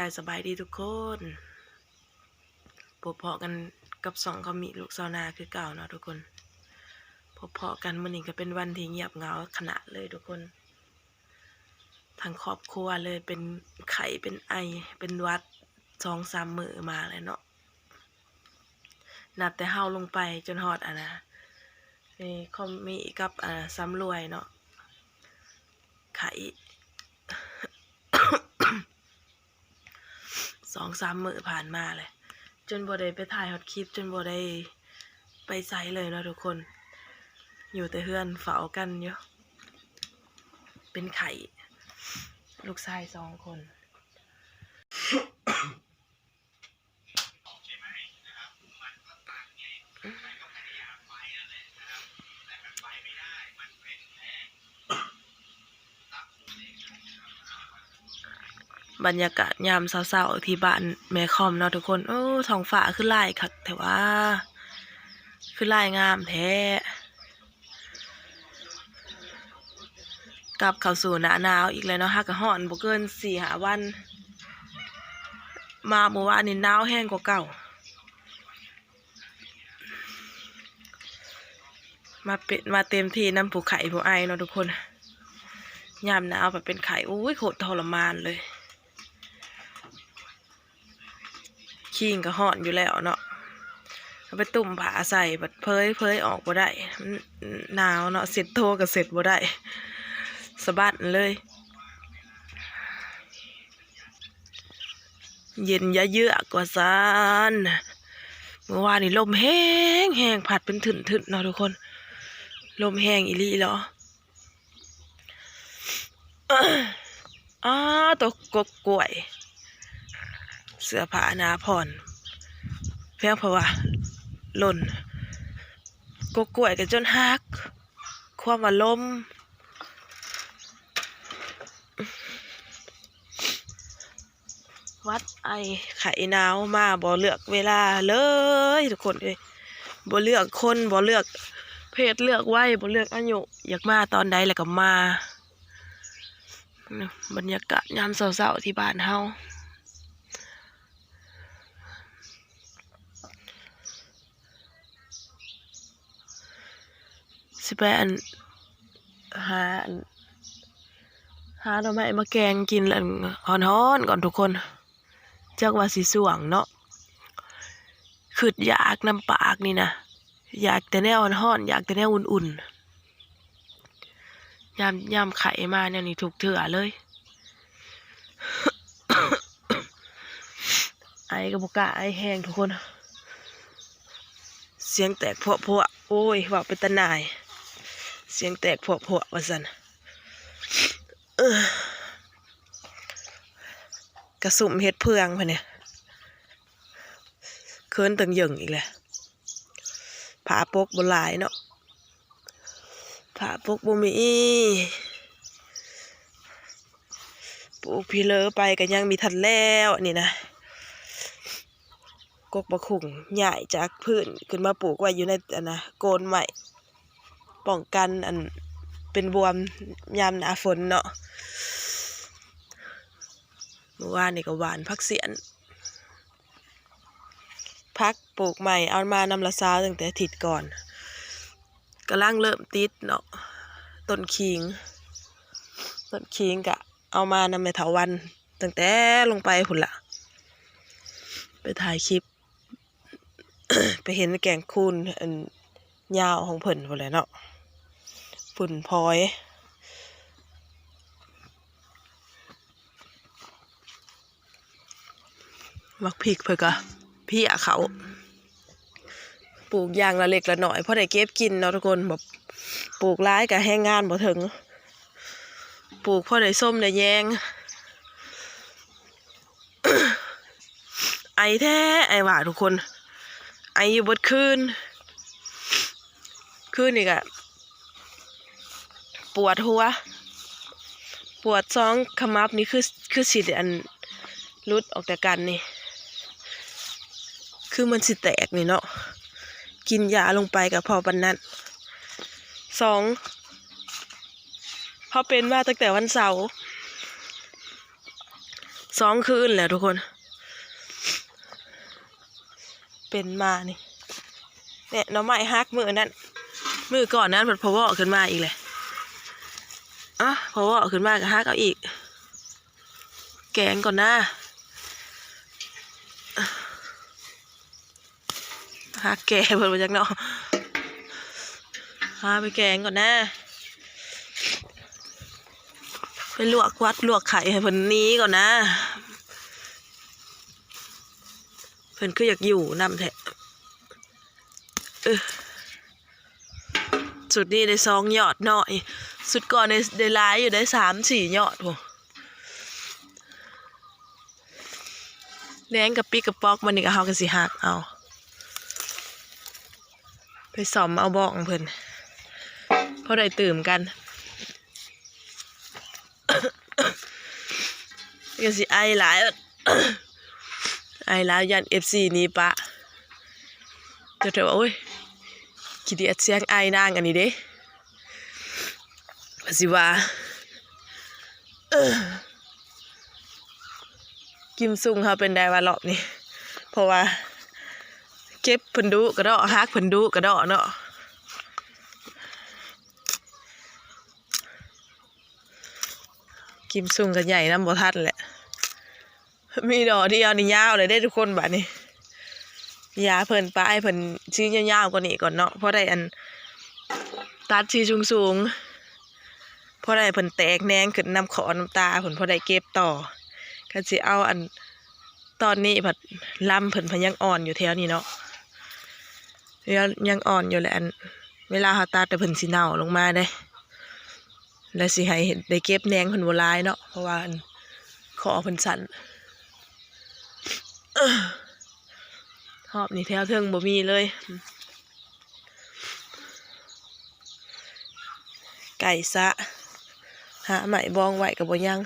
ายสบายดีทุกคนพบเพาะกันกับสองเขามีลูกสาวนาคือเก่าเนาะทุกคนพบเพาะกันมื้อนี้ก็เป็นวันที่เงียบเงาขนาดเลยทุกคนทั้งครอบครัวเลยเป็นไข้เป็นไอเป็นวัดสองสามมือมาเลยเนาะนับแต่เฮาลงไปจนฮอดอะนะนี่คอมมีกับอ่าซ้ำรวยเนาะไข้ส องสามมือผ่านมาเลย จนบ่ได้ไปถ่ายฮอตคลิป จนบ่ได้ไปไซเลยเนาะทุกคน อยู่แต่เพื่อนเฝ้ากันเยอะเป็นไข่ ลูกชายสองคน บรรยากาศยามเศร้าๆที่บ้านแม่คอมเนาะทุกคนโอ้ท้องฟ้าคือลายคักแต่ว่าคือลายงามแท้กลับเข้าสู่หน้าหนาวอีกแล้วเนาะฮักกะฮ้อนบ่เกินสี่หาวัน มาเมื่อวานนี่หนาวแห้งกว่าเก่า มาเป็นมาเต็มที่น้ำผูไข่ผูไอเนาะทุกคนยามหนาวแบบเป็นไข่โอ้ยโคตรทรมานเลย ขี้งก็ห่อนอยู่แล้วเนาะเอาไปตุ่มผาใส่บัดเพยเพยออกบ่ได้หนาวเนาะเสร็จโทก็เสร็จบ่ได้สะบัดเลย เย็นยะเยือกกว่าซานเมื่อวานนี่ลมแห้งแห้งผัดเป็นถึนถึนเนาะทุกคน ลมแห้งอีลี่เหรออ้าตัวกกกล้วย เสื้อผ้านาผ่อนเพียงเพราะว่าหล่นกกล้วยกันจนหัก ความว่าลมวัดไอไข่หนาวมาบ่เลือกเวลาเลยทุกคนเลยบ่เลือกคนบ่เลือก เพศเลือกวัยบ่เลือกอายุอยากมาตอนใดแล้วก็มา บรรยากาศยามเช้าๆที่บ้านเฮา สิไปอันหาอันหาหน่อไม้มาแกงกินแล้วฮ้อนๆก่อนทุกคนจักว่าสิสว่างเนาะคืออยากน้ำปากนี่นะอยากแต่แนวฮ้อนๆอยากแต่แนวอุ่นๆยามยามไข่มาเนี่ยนี่ถูกเถื่อเลยไอ้กับบกไอ้แห้งทุกคน เสียงแตกพวกพวกโอ้ยว่าเป็นตาหนาย เสียงแตกพวกพวกว่าสันกระสุมเฮ็ดเพืองพะเนี่ยเคินตึงหยิงอีกแหละผาปกบหลายเนาะผาปกบ่มีปลูกพี่เลอไปก็ยังมีทันแล้วนี่นะกกบะขุ่งใหญ่จากพื้นขึ้นมาปลูกไว้อยู่ในอันนะโกนใหม่ ป้องกันอันเป็นบวมยามหนาฝนเนาะเมื่อวานนี่ก็หวานพักเสียนพักปลูกใหม่เอามานำละซาตั้งแต่อาทิตย์ก่อนกำลังเริ่มติดเนาะต้นขิงต้นขิงกะเอามานำในเถาวันตั้งแต่ลงไปพุ่นละไปถ่ายคลิป ไปเห็นแกงคูนอันยาวของเพิ่นพุ่นแหละเนาะ ฝุ่นพลอยมักพริกเพื่อกะพี่อะเขา ปลูกอย่างละเล็กละหน่อยเพราะได้เก็บกินเนาะทุกคนแบบปลูกร้ายกับแห้งงานบ่ถึง ปลูกเพราะได้ส้มได้แยง ไอแท้ไอหว่าทุกคน ไออยู่บดคืนคืนนี่กะ ปวดหัว ปวดซองขมับนี่คือคือสิอันรุดออกจากกันนี่ คือมันสิแตกนี่เนาะกินยาลงไปกับพอปันนั้นสองพอเป็นมาตั้งแต่วันเสาร์สองคืนแล้วทุกคน เป็นมานี่เนี่ยน้องไม้ฮักมือนั้นมือก่อนนั้นมันพอวอขึ้นมาอีกเลย อะพอวอขึ้นมาก็ฮักเอาอีก แกงก่อนนะฮักแกเพิ่นมาจากเนาะหาไปแกงก่อนนะไปลวกวัดลวกไข่ให้เพิ่นนี้ก่อนนะ เพิ่นคืออยากอยู่นำแท้เออสุดนี้ได้สองยอดหน่อย สุดก่อนได้ได้หลายอยู่ได้สามสี่ยอดโหแดงกับปีกกับปอกมันนี่ก็เฮากันสิหักเอา ไปสอมเอาบอกเพิ่นเพราะได้ตื่มกันก็สิไอหลายไอหลายยันเอฟซีนี้ปะจะเถอะว่าโอ้ยขี้เดียดเสียงไอนางอันนี้เด้ สิว่ากิมซุงเขาเป็นไดวารอบนี้เพราะว่า เก็บเพิ่นดุกระดอฮักเพิ่นดุกระดอเนาะกิมซุงกันใหญ่น้ำบ่ทันแหละ มีดอกเดียวนี่ยาวเลยได้ทุกคนบัดนี้ยาเพิ่นป้ายเพิ่นชื่อยาวๆกว่านี้ก่อนเนาะเพราะได้อันตัดชีสูงสูงๆ พราะได้เพิ่นแตกแนงขึ้นน้ำขอน้ำตาเพิ่นพราะได้เก็บต่อก็สิเอาอันตอนนี้ผัดลำเพิ่นพยังอ่อนอยู่แถวนี้เนาะยังยังอ่อนอยู่แหละอันเวลาเขาตัดแต่เพิ่นสิเน่าลงมาได้ แล้วสิให้เห็นได้เก็บแนงเพิ่นบ่หลายเนาะเพราะว่าอันขอเพิ่นสั่นหอบนี่แถวเทิงบ่มีเลยไก่สะ หาไหมบองไหวกับบ่ยัง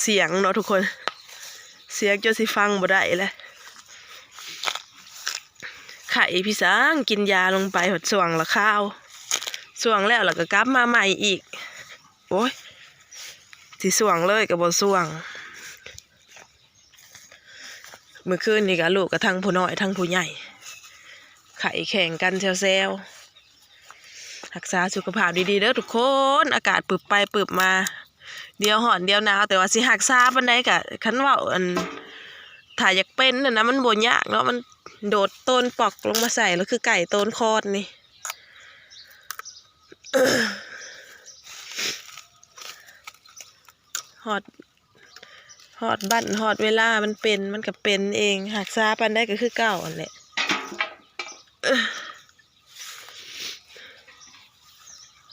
เสียงเนาะทุกคน เสียงจนสิฟังบ่ได้เลยไข่พี่สางกินยาลงไปหดส่วงละข้าวส่วงแล้วแล้วก็กลับมาใหม่อีก โอ้ยสิส่วงเลยกับบ่ส่วงเมื่อคืนนี่ก็ลูกกับทั้งผู้น้อยทั้งผู้ใหญ่ไข่แข่งกันแซวๆ รักษาสุขภาพดีๆเด้อทุกคน อากาศปึบไปปึบมา เดียวหอนเดียวหนาวแต่ว่าสิหักษาปันไดกะคันว่าอันถ่ายอยากเป็นน่ะนะมันบ่ยากเนาะมันโดดต้นปอกลงมาใส่แล้วคือไก่ต้นคอดนี่หอดหอดบั่นหอดเวลามันเป็นมันก็เป็นเองหักษาปันได้ก็คือเก่าอันแหละเอ้อ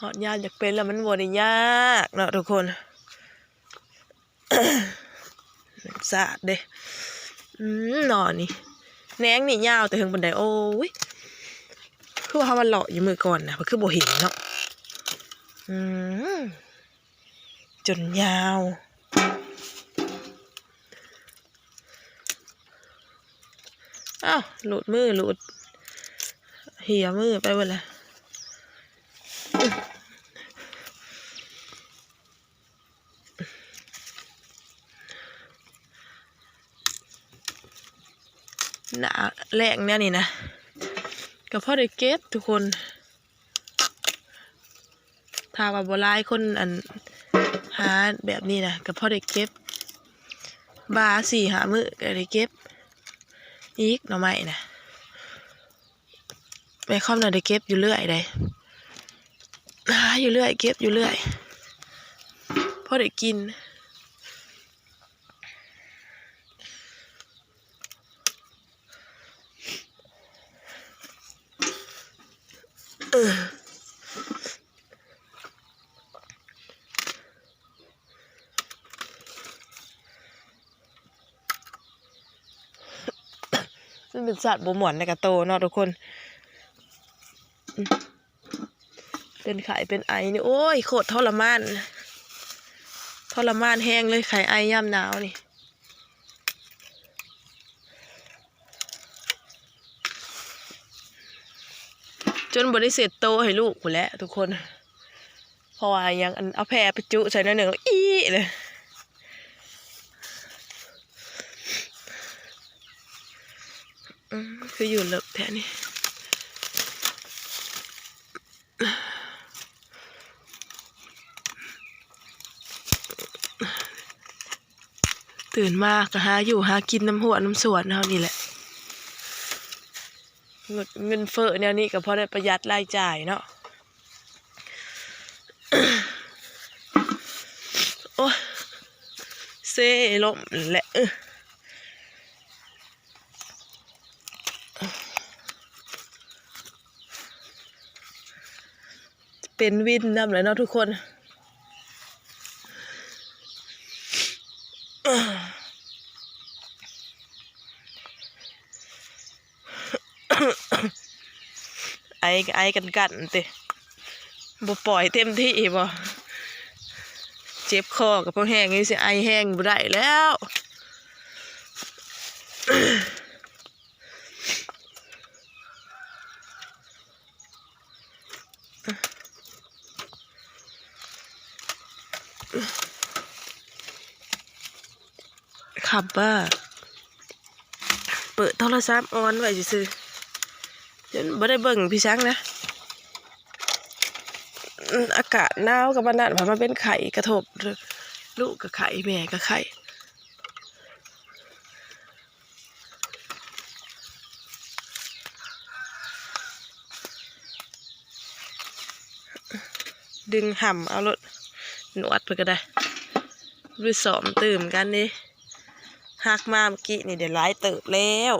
หอดยานอยากเป็นแล้วมันบ่ได้ยากเนาะทุกคนสะอาดเด้หนอนนี่แหนงนี่ยาวแต่ถึงบันไดโอ้ยคือว่ามันเลาะอยู่มือก่อนนะมันคือบ่เห็นเนาะอืมจนยาวอ้าวหลุดมือหลุดเหี่ยมือไปหมดเลย หนาแรงเนี่ยนี่นะก็พอได้เก็บทุกคนถ้าว่าบลายคนอันหาแบบนี้นะก็พอได้เก็บบาสี่หามือก็ได้เก็บอีกหน่อไม้นะไปคอมน่ะได้เก็บอยู่เรื่อยได้ อยู่เรื่อย เก็บอยู่เรื่อยพอได้กิน เออมันเป็นสัตว์บ่หมวนในกระโตเนาะทุกคน เป็นไข่เป็นไอนี่โอ้ยโคตรทรมานทรมานแห้งเลยไข่ไอย่ำหนาวนี่จนบริเสร็จโตให้ลูกกูแล้วทุกคนเพราะว่ายังเอาแพรไปจุใส่หน้อยหนึ่งแล้วอีเลยคืออยู่เลิกแท้นี่ ตื่นมากก็หาอยู่หากินน้ำหัวน้ำสวนเท่านี่แหละ เงินเฟ้อแนวนี้ก็พอได้ประหยัดรายจ่ายเนาะโอ้เซ่ลมแหละเป็นวินนำเลยเนาะทุกคน อไอกันกันติบ่ปล่อยเต็มที่บ่เจ็บคอกับพวกแห้งนี่สิไอแห้งบ่ได้แล้วขับบ้าเปิดโทรศัพท์ออนไว้ซื่อ จนบ่ได้เบิ่งพี่ช้างนะ อากาศหนาวกับมันนั่นพอมาเป็นไข่กระทบลูกกับไข่แม่กับไข่ดึงห่ำเอารถหนวดไปก็ได้ด้วยสอมตื่มกันนี่หักมาเมื่อกี้นี่เดี๋ยวไล่เติบแล้ว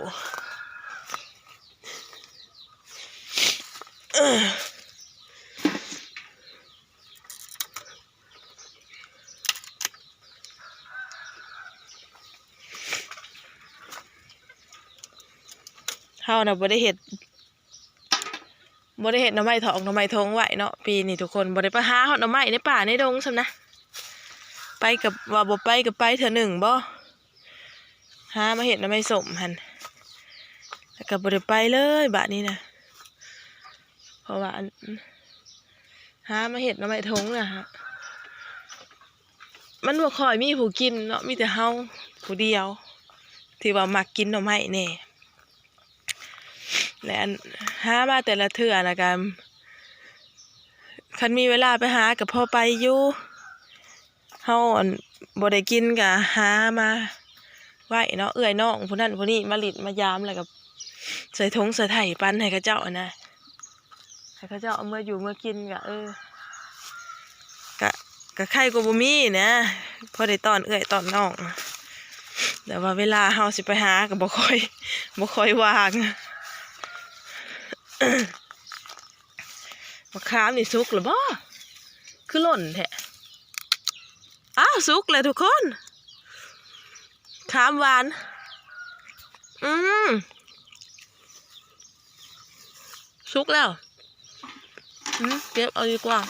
เฮาน่ะบ่ได้เฮ็ดบ่ได้เฮ็ดหน่อไม้ทองหน่อไม้ทงไหวเนาะปีนี้ทุกคนบ่ได้ไปหาเฮาหน่อไม้ในป่าในดงซำนะ ไปกับว่าบ่ไปกับไปเถอะหนึ่งบ่หามาเห็ดน้ำไม่สมหันแล้วก็บ่ได้ไปเลยบาดนี้นะ เพราะว่าอันหามาเห็ดน้ำไม่ทงนะฮะมันบ่ค่อยมีผู้กินเนาะมีแต่เฮาผู้เดียว ที่ว่ามักกินหน่อไม้แน่และอันหามาแต่ละเทื่อนะกันคันมีเวลาไปหากับพ่อไปอยู่เฮาอันบ่ได้กินกะหามาไหวเนาะเอื้อยน้องผู้นั้นผู้นี้มาลิดมายามแล้วก็ใส่ถุงใส่ไถ่ปันให้เขาเจ้าอะนะ ให้เขาเจ้าเอามื่ออยู่เมื่อกินกะเออกะกะไข่กบมีนะพอได้ตอนเอื้อยตอนน้องแต่ว่าเวลาเฮาสิไปหาก็บ่ค่อยบ่ค่อยวางมะขามนี่สุกหรือบ่คือหล่นแท้อ้าวสุกเลยทุกคนขามหวาน อืมสุกแล้ว เก็บเอาดีกว่า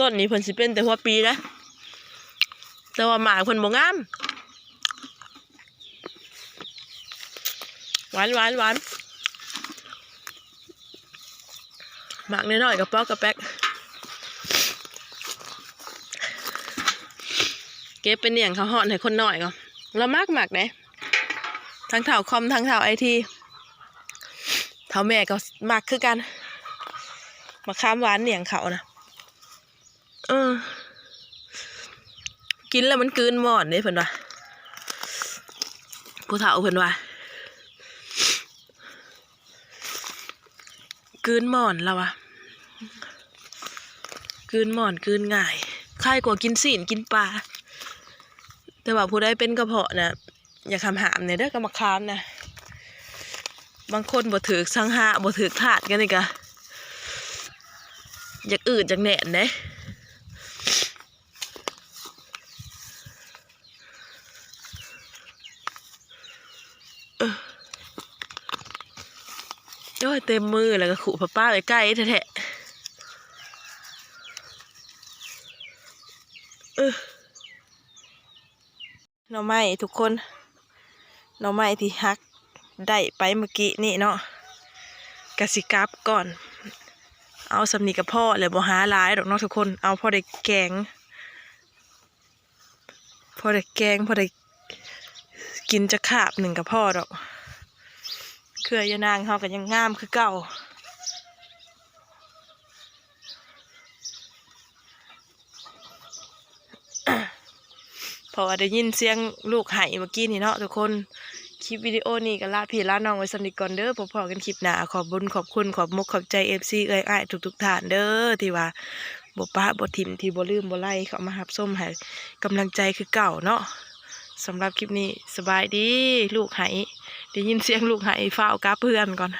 ต้นนี้เพิ่นสิเป็นแต่หัวปีนะแต่ว่าหมากเพิ่นบ่งามหวานหวานหวานหมักน้อยๆกับป๊อกกับแป๊กเก็บเป็นเนียงเขาห่อนให้คนหน่อยก่อนเรามากหมักไหน ทั้งเท่าคอมทั้งเท่าไอทีเท่าแม่ก็หมักคือกันมาข้ามหวานเหนียงเขานะเออ กินแล้วมันกืนหมอนนี่เพิ่นว่าผู้เฒ่าเพิ่นว่ากืนหมอนแล้วอะกืนหมอนกืนง่ายคล้ายกว่ากินสีนกินปลาแต่ว่าผู้ใดเป็นกระเพาะนะ อย่าคำหามเนี่ยเด้อกรรมคามนะ บางคนบ่ถือสังหาบ่ถือถาดกันนี่กะอยากอืดอยากแหนนเด้เออโอ้ยเต็มมือแล้วก็ขู่ป้าป้าไปใกล้แท้ๆเออหน่อไม้ทุกคน หน่อไม้ที่ฮักได้ไปเมื่อกี้นี่เนาะกสิกรับก่อน เอาสำนีกับพ่อเลยบ่หาหลายดอกเนาะทุกคน เอาพ่อได้แกงพ่อได้แกงพ่อได้กินจะขาบหนึ่งกับพ่อดอก เครือยานางเขากันยังงามคือเก่า เพอได้ยินเสียงลูกไห้เมื่อกี้นี่เนาะทุกคนคลิปวิดีโอนี้ก็ลาพี่ลาน้องไว้สนิทก่อนเด้อพบพอกันคลิปหน้าขอบบุญขอบคุณขอบมุกขอบใจเอฟซีเอ้ยอ้ายทุกทุกๆท่านเด้อที่ว่าบ่ปะบ่ทิมที่บ่ลืมบ่ไล่เขามาหับส้มให้กำลังใจคือเก่าเนาะสำหรับคลิปนี้สบายดีลูกไหได้ยินเสียงลูกไหฟ้ากาเพื่อนก่อน